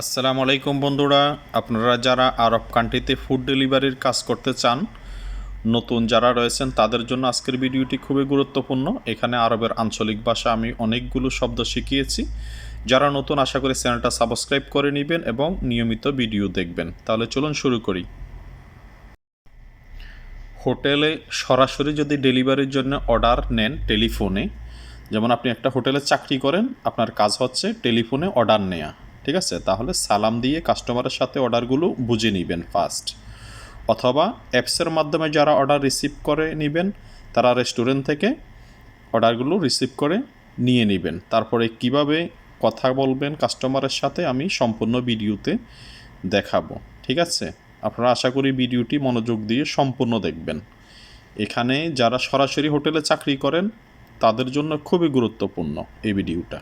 আসসালামু আলাইকুম বন্ধুরা, আপনারা যারা আরব কান্ট্রিতে ফুড ডেলিভারির কাজ করতে চান, নতুন যারা রয়েছেন, তাদের জন্য আজকের ভিডিওটি খুবই গুরুত্বপূর্ণ। এখানে আরবের আঞ্চলিক ভাষা আমি অনেকগুলো শব্দ শিখিয়েছি। যারা নতুন, আশা করি চ্যানেলটা সাবস্ক্রাইব করে নেবেন এবং নিয়মিত ভিডিও দেখবেন। তাহলে চলুন শুরু করি। হোটেলে সরাসরি যদি ডেলিভারির জন্য অর্ডার নেন টেলিফোনে যেমন আপনি একটা হোটেলে চাকরি করেন, আপনার কাজ হচ্ছে টেলিফোনে অর্ডার নেওয়া ঠিক আছে? তাহলে সালাম দিয়ে কাস্টমারের সাথে অর্ডারগুলো বুঝে নেবেন ফার্স্ট অথবা অ্যাপসের মাধ্যমে যারা অর্ডার রিসিভ করে নেবেন, তারা রেস্টুরেন্ট থেকে অর্ডারগুলো রিসিভ করে নিয়ে নেবেন। তারপরে কীভাবে কথা বলবেন কাস্টমারের সাথে আমি সম্পূর্ণ ভিডিওতে দেখাবো। ঠিক আছে? আপনারা আশা করি ভিডিওটি মনোযোগ দিয়ে সম্পূর্ণ দেখবেন। এখানে যারা সরাসরি হোটেলে চাকরি করেন, তাদের জন্য খুবই গুরুত্বপূর্ণ এই ভিডিওটা।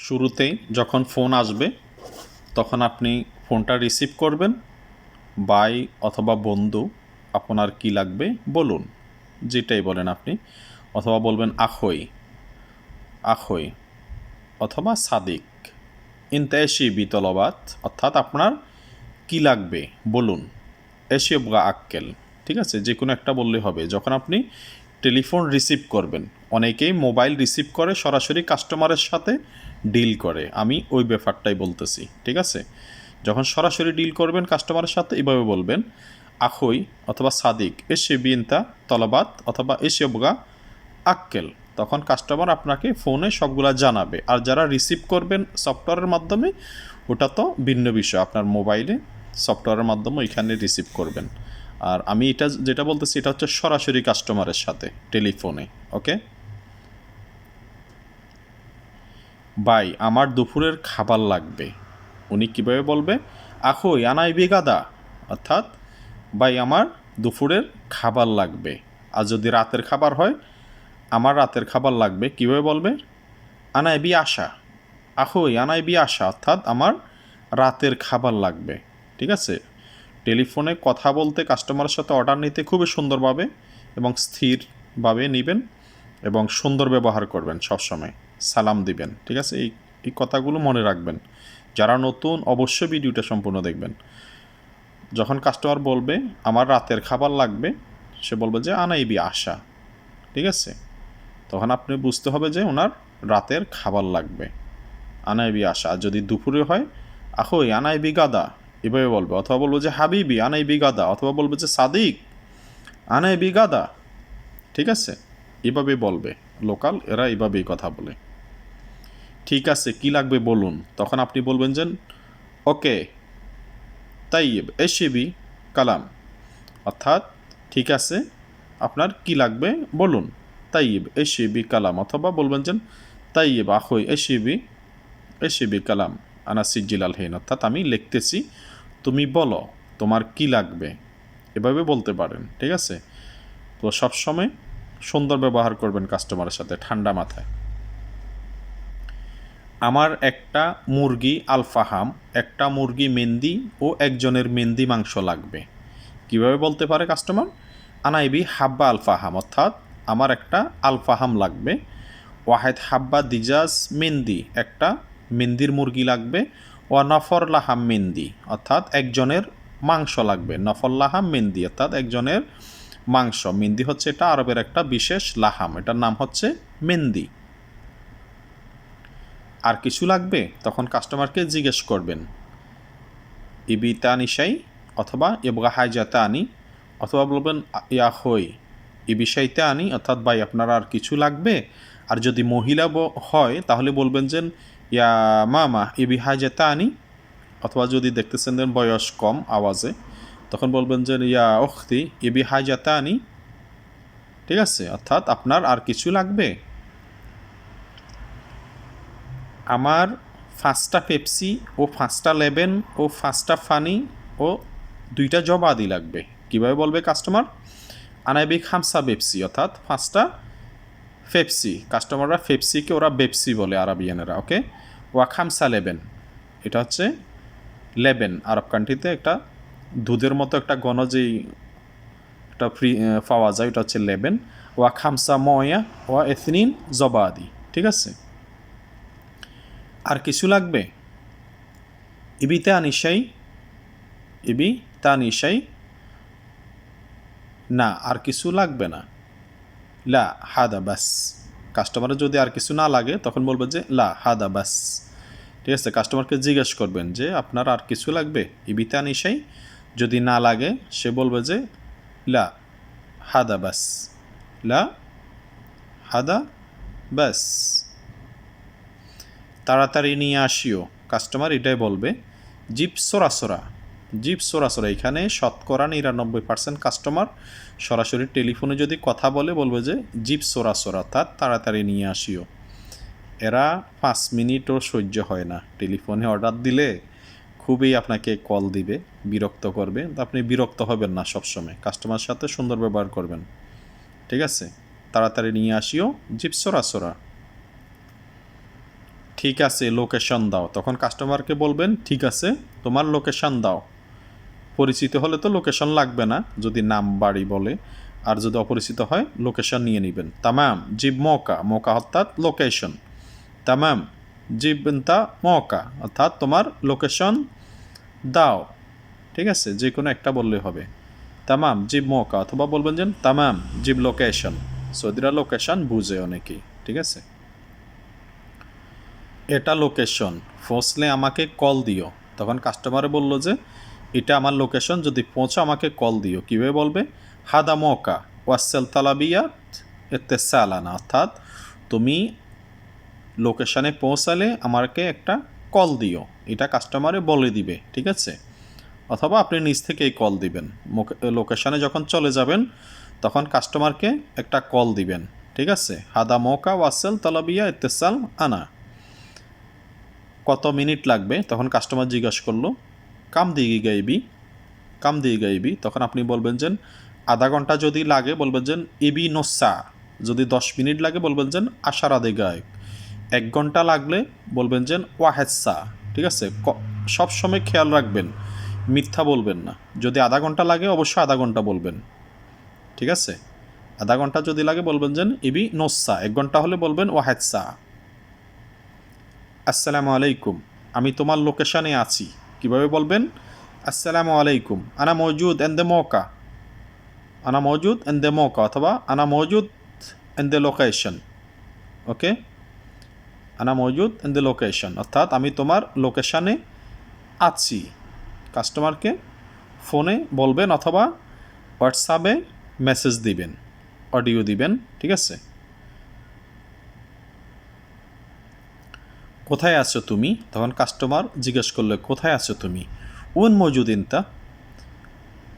শুরুতেই যখন ফোন আসবে, তখন আপনি ফোনটা রিসিভ করবেন। বাই অথবা বন্ধু, আপনার কি লাগবে বলুন। যেটাই বলেন আপনি। অথবা বলবেন আখই আখই অথবা সাদিক ইনতেশি বিতলবাত অর্থাৎ আপনার কি লাগবে বলুন। এশিয়বগা আক্কেল ঠিক আছে? যে কোনো একটা বললে হবে। যখন আপনি টেলিফোন রিসিভ করবেন, অনেকেই মোবাইল রিসিভ করে সরাসরি কাস্টমারের সাথে ডিল করে। আমি ওই ব্যাপারটাই বলতেছি, ঠিক আছে? যখন সরাসরি ডিল করবেন কাস্টমারের সাথে, এভাবে বলবেন, আখই অথবা সাদিক, এসে বিনতা, তলবাত অথবা এসিয়বগা আক্কেল। তখন কাস্টমার আপনাকে ফোনে সবগুলা জানাবে। আর যারা রিসিভ করবেন সফটওয়্যারের মাধ্যমে, ওটা তো ভিন্ন বিষয়। আপনার মোবাইলে সফটওয়্যারের মাধ্যমে ওইখানে রিসিভ করবেন। আর আমি এটা যেটা বলতেছি, এটা হচ্ছে সরাসরি কাস্টমারের সাথে টেলিফোনে ওকে ভাই, আমার দুপুরের খাবার লাগবে। উনি কীভাবে বলবে? আখই, আনাই বিগাদা। অর্থাৎ, ভাই, আমার দুপুরের খাবার লাগবে। আর যদি রাতের খাবার হয়, আমার রাতের খাবার লাগবে। কীভাবে বলবে? আনাই বি আশা আখই, আনাই বি আশা অর্থাৎ, আমার রাতের খাবার লাগবে। ঠিক আছে? টেলিফোনে কথা বলতে কাস্টমারের সাথে অর্ডার নিতে খুবই সুন্দরভাবে এবং স্থিরভাবে নেবেন এবং সুন্দর ব্যবহার করবেন সবসময়। সালাম দিবেন, ঠিক আছে? এই এই কথাগুলো মনে রাখবেন। যারা নতুন, অবশ্যই ভিডিওটা সম্পূর্ণ দেখবেন। যখন কাস্টমার বলবে, আমার রাতের খাবার লাগবে, সে বলবে যে আনাইবি আশা। ঠিক আছে? তখন আপনি বুঝতে হবে যে, ওনার রাতের খাবার লাগবে। আনাইবি আশা। আর যদি দুপুরে হয় আখই আনাইবি গাদা। এভাবে বলবে। অথবা বলব যে, হাবিবি আনাইবি গাদা। অথবা বলবে যে, সাদিক আনাইবি গাদা। ঠিক আছে? এভাবে বলবে। লোকাল, এরা এভাবেই কথা বলে। ঠিক আছে, কি লাগবে বলুন। তখন আপনি বলবেন যে, ওকে তাইব এসিবি, কালাম। অর্থাৎ, ঠিক আছে, আপনার কি লাগবে বলুন। তাইব এসিবি, কালাম। অথবা বলবেন যে তাইব আখই এসিবি এসিবি, কালাম। আনা সিজিলাল হেন। অর্থাৎ আমি লিখতেছি, তুমি বলো, তোমার কি লাগবে? এভাবে বলতে পারেন, ঠিক আছে? তো সবসময় সুন্দর ব্যবহার করবেন কাস্টমারের সাথে, ঠান্ডা মাথায়। আমার একটা মুরগি আলফাহাম একটা মুরগি মেন্দি ও একজনের মেন্দি মাংস লাগবে। কীভাবে বলতে পারে কাস্টমার? আনাইবি হাব্বা আলফাহাম অর্থাৎ আমার একটা আলফাহাম লাগবে। ওয়াহেদ হাব্বা দিজাজ মেন্দি একটা মেন্দির মুরগি লাগবে। ও নফর লাহাম মেন্দি অর্থাৎ একজনের মাংস লাগবে। নফর লাহাম মেন্দি অর্থাৎ একজনের মাংস। মেন্দি হচ্ছে এটা আরবের একটা বিশেষ লাহাম, এটার নাম হচ্ছে মেন্দি আর কিছু লাগবে, তখন কাস্টমারকে জিজ্ঞেস করবেন। ইবিতা নিশাই অথবা ইবগা হাইজাতে আনি অথবা বলবেন, ইয়া হই ই বিষয়তে আনি অর্থাৎ, ভাই, আপনার আর কিছু লাগবে? আর যদি মহিলা হয়, তাহলে বলবেন যে, ইয়া মামা ইবি হাইজাতে আনি অথবা যদি দেখতেছেন যে বয়স কম আওয়াজে, তখন বলবেন যে, ইয়া অখতি ইবি হাইজাতে আনি ঠিক আছে? অর্থাৎ, আপনার আর কিছু লাগবে? আমার পাঁচটা পেপসি ও পাঁচটা লেবেন ও পাঁচটা ফানি ও দুইটা জবাদি লাগবে। কীভাবে বলবে কাস্টমার আনাইবি খামসা বেপসি অর্থাৎ পাঁচটা ফেপসি কাস্টমাররা ফেপসিকে ওরা বেপসি বলে আরবিয়ানেরা, ওকে? ওয়া খামসা লেবেন, এটা হচ্ছে লেবেন। আরব কান্ট্রিতে একটা দুধের মতো একটা গণ যেই একটা ফ্রি পাওয়া যায়, ওটা হচ্ছে লেবেন। ওয়া খামসা ময়া ওয়া এথনিন জবাদি ঠিক আছে? আর কিছু লাগবে? ইবি তা নিশাই, ইবি তা নিশাই। না, আর কিছু লাগবে না। লা, হাদা, বাস। কাস্টমারের যদি আর কিছু না লাগে, তখন বলবে যে, লা, হাদা, বাস। ঠিক আছে, কাস্টমারকে জিজ্ঞেস করবেন যে, আপনার আর কিছু লাগবে? ইবিতা নিশাই। যদি না লাগে, সে বলবে যে, লা, হাদা, বাস। লা, হাদা, বাস। তাড়াতাড়ি নিয়ে আসিও। কাস্টমার এটাই বলবে, জিপ সোরাসোরা জিপ সোরাসোরা এখানে শতকরা নিরানব্বই পার্সেন্ট কাস্টমার সরাসরি টেলিফোনে যদি কথা বলে, বলবে যে, জিপ সোরাসোরা অর্থাৎ তাড়াতাড়ি নিয়ে আসিও। এরা পাঁচ মিনিটও সহ্য হয় না। টেলিফোনে অর্ডার দিলে খুবই আপনাকে কল দিবে, বিরক্ত করবে। তো আপনি বিরক্ত হবেন না সবসময়। কাস্টমার সাথে সুন্দর ব্যবহার করবেন। ঠিক আছে? তাড়াতাড়ি নিয়ে আসিও, জিপ সোরাসোরা ঠিক আছে লোকেশন দাও। তখন কাস্টমারকে বলবেন, ঠিক আছে, তোমার লোকেশন দাও। পরিচিত হলে তো লোকেশন লাগবে না, যদি নাম, বাড়ি বলে। আর যদি অপরিচিত হয় লোকেশন নিয়ে নেবেন। তামাম, জিব মৌকা মৌকা অর্থাৎ লোকেশন তামাম জিবন্তা মৌকা, অর্থাৎ তোমার লোকেশন দাও। ঠিক আছে যে কোনো একটা বললে হবে। তামাম, জিব মৌকা, অথবা বলবেন যে, তামাম, জিব লোকেশন সৌদিরা লোকেশন বুঝে অনেকেই। ঠিক আছে? এটা লোকেশন ফসলে আমাকে কল দিও। তখন কাস্টমারে বলল যে, এটা আমার লোকেশন যদি পৌঁছো আমাকে কল দিও। কীভাবে বলবে? হাদা মৌকা ওয়াসেল তালাবিয়াত এতে সালানা অর্থাৎ তুমি লোকেশানে পৌঁছালে আমাকে একটা কল দিও। এটা কাস্টমারে বলে দিবে, ঠিক আছে? অথবা আপনি নিজ থেকেই কল দিবেন। লোকেশানে যখন চলে যাবেন, তখন কাস্টমারকে একটা কল দিবেন, ঠিক আছে? হাদা মৌকা ওয়াসেল তালাবিয়া ইত্তেসাল আনা কত মিনিট লাগবে? তখন কাস্টমার জিজ্ঞাসা করল, কাম দিয়ে গাইবি? কাম দিয়ে গাইবি? তখন আপনি বলবেন যে, আধা ঘণ্টা যদি লাগে, বলবেন যে, ইবি নোসা। যদি দশ মিনিট লাগে, বলবেন যে, আশার আদে গায়ক। এক ঘণ্টা লাগলে বলবেন যে, ওয়াহেসা। ঠিক আছে? সব সময় খেয়াল রাখবেন, মিথ্যা বলবেন না। যদি আধা ঘণ্টা লাগে, অবশ্যই আধা ঘণ্টা বলবেন। ঠিক আছে? আধা ঘণ্টা যদি লাগে, বলবেন যে, ইবি নোসা। এক ঘণ্টা হলে বলবেন ওয়াহেদসা আসসালামু আলাইকুম, আমি তোমার লোকেশানে আছি। কীভাবে বলবেন? আসসালামু আলাইকুম, আনা মজুদ এন দ্য মৌকা। আনা মজুদ এন দ্য মৌকা অথবা আনা মজুদ এন দ্য লোকেশন। ওকে? আনা মজুদ এন দ্য লোকেশন। অর্থাৎ আমি তোমার লোকেশানে আছি। কাস্টমারকে ফোনে বলবেন অথবা হোয়াটসঅ্যাপে মেসেজ দিবেন, অডিও দিবেন, ঠিক আছে? কোথায় আছো তুমি? তখন কাস্টমার জিজ্ঞেস করলে, কোথায় আছো তুমি? উন মজুদিনতা,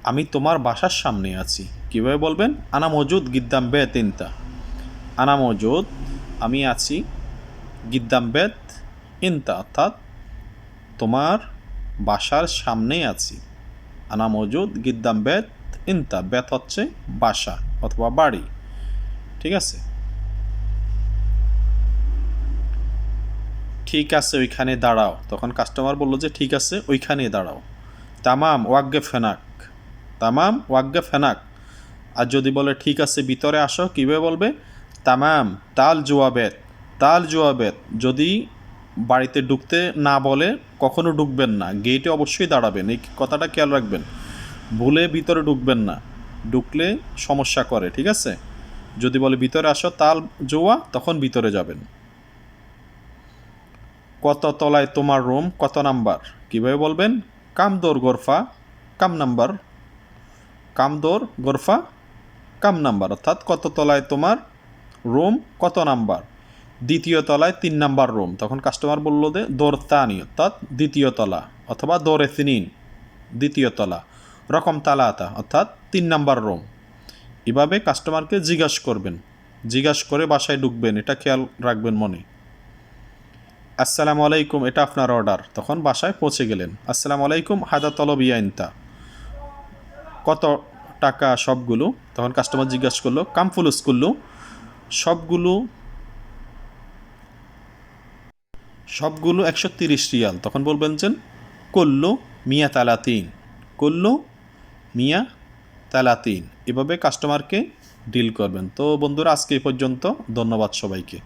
আমি তোমার বাসার সামনে আছি। কীভাবে বলবেন? আনা মজুদ গিদ্দাম বেত ইনতা আনা মজুদ, আমি আছি গিদ্দাম বেত ইনতা অর্থাৎ তোমার বাসার সামনেই আছি। আনা মজুদ গিদ্দাম বেত ইনতা বেত হচ্ছে বাসা অথবা বাড়ি। ঠিক আছে? ঠিক আছে, ওইখানে দাঁড়াও। তখন কাস্টমার বলল যে, ঠিক আছে ওইখানে দাঁড়াও। তামাম, ওয়াগ্গে ফেনাক। তামাম, ওয়াগ্গে ফেনাক। আর যদি বলে, ঠিক আছে, ভিতরে আসো, কীভাবে বলবে? তামাম, তাল জোয়াবেদ তাল জোয়াবেদ যদি বাড়িতে ঢুকতে না বলে, কখনো ঢুকবেন না। গেটে অবশ্যই দাঁড়াবেন। এই কথাটা খেয়াল রাখবেন। ভুলে ভিতরে ঢুকবেন না। ঢুকলে সমস্যা করে, ঠিক আছে? যদি বলে, ভিতরে আসো, তাল জোয়া, তখন ভিতরে যাবেন। কত তলায় তোমার রুম, কত নাম্বার? কীভাবে বলবেন? কামদোর গোরফা, কাম নাম্বার। কামদোর গোরফা, কাম নাম্বার। অর্থাৎ কত তলায় তোমার রুম, কত নাম্বার? দ্বিতীয় তলায় তিন নাম্বার রুম। তখন কাস্টমার বলল যে, দোর তানি, অর্থাৎ দ্বিতীয় তলা, অথবা দোরে সিনিন, দ্বিতীয় তলা, রকম তালাতা, অর্থাৎ তিন নাম্বার রুম। এভাবে কাস্টমারকে জিজ্ঞাসা করবেন। জিজ্ঞাসা করে বাসায় ঢুকবেন, এটা খেয়াল রাখবেন মনে। আসসালামু আলাইকুম, এটা আপনার অর্ডার। তখন বাসায় পৌঁছে গেলেন। আসসালামু আলাইকুম, হাদা তলবিয়া ইনতা কত টাকা সবগুলো? তখন কাস্টমার জিজ্ঞাসা করল কামফুলুস করল সবগুলো সবগুলো একশো তিরিশ রিয়াল। তখন বলবেন যে করল মিয়া তালাতিন। করল মিয়া তালাতিন। এভাবে কাস্টমারকে ডিল করবেন। তো বন্ধুরা, আজকে এই পর্যন্ত। ধন্যবাদ সবাইকে।